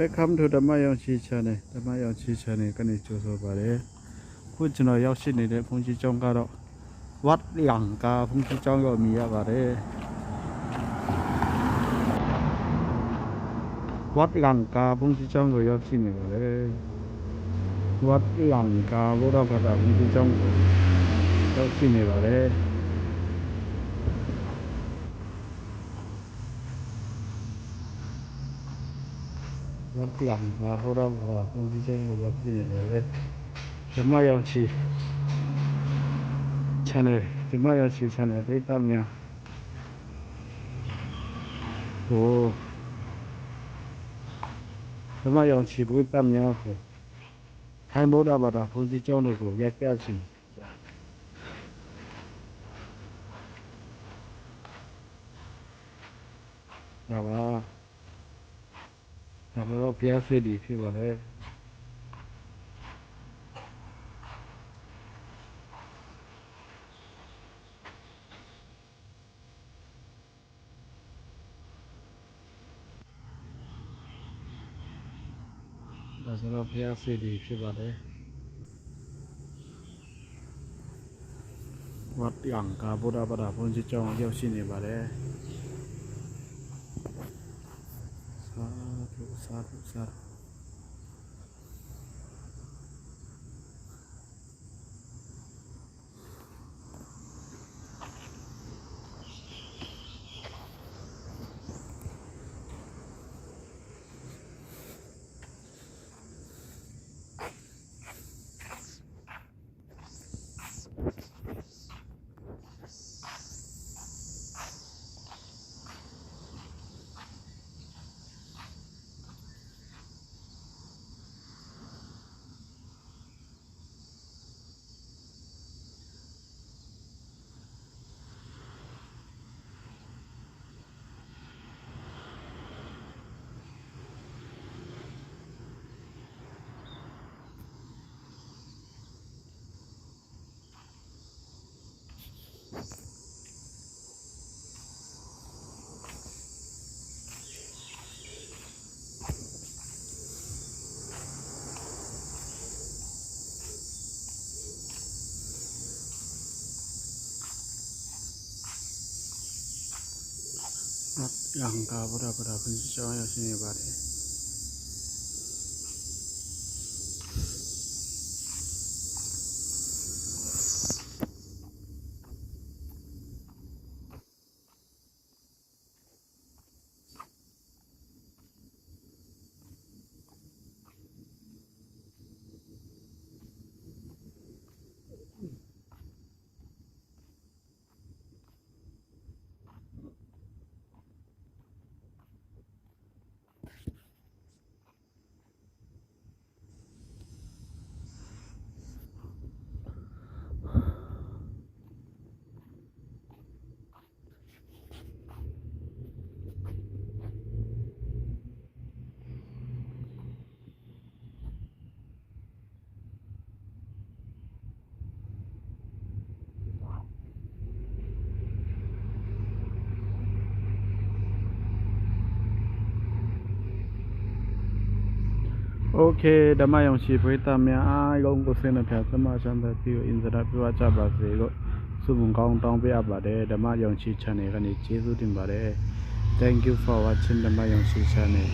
Welcome to ဓမ္မယောင်ချီ channel ဓမ္မယောင်ချီ channel ကနေကြိုဆိုပါရစေခုကျွန်တော်ရောက်ရှိနေတဲ့ဘုန်းကြီးကျောင်းကတော့ဝတ်လျံကာဘုန်းကြီးကျောင်းရောက်မြင်ရပါတယ်ဝတ်လျံကာဘုန်းကြီးကျောင်းကိုရောက်ရှိနေပါတယ်ဝတ်လျံကာဘုရားဘာသာဘုန်းကြီးကျောင်းကိုရောက်ရှိနေပါတယ် မပလမ်မှာဟိုရဘာဦးဒီချင်းဘာဖြစ်နေလဲဓမ္မရောင်ချီ channel ဓမ္မရောင်ချီ channel ဒိတ်တမြန်ဟိုဓမ္မရောင်ချီဘုရားမြန်ကိုထိုင်ဗုဒ္ဓဘာသာဘုန်းကြီးကျောင်းတွေကိုရက်ပြစီဟုတ်ပါ ายังชีบุ้ยตามเนี่ยโอ้ให้โมดาบาดาคนที่เจ้าหนูก็แยกแยกสินะว่า ကျွန်တော်တို့ဘုရားစစ်တီဖြစ်ပါလေဒါဆိုတော့ဘုရားစစ်တီဖြစ်ပါလေဝတ်ယံကာဗုဒ္ဓဘာသာဘုန်းကြီးကျောင်းရောက်ရှိနေပါတယ်သာ ဓုသာ 낫 양가 보라 보라 근시자와 여신의 발에 โอเคဓမ္မယုံရှိပရိသတ်များအားလုံးကိုစိတ်နှပြသမချမ်းသာပြီးအင်္စရာပြဝကြပါစေလို့ဆုမွန်ကောင်းတောင်းပေးရပါတယ်ဓမ္မယုံရှိ channel ကနေကျေးဇူးတင်ပါတယ် Thank you for watching ဓမ္မယုံရှိ channel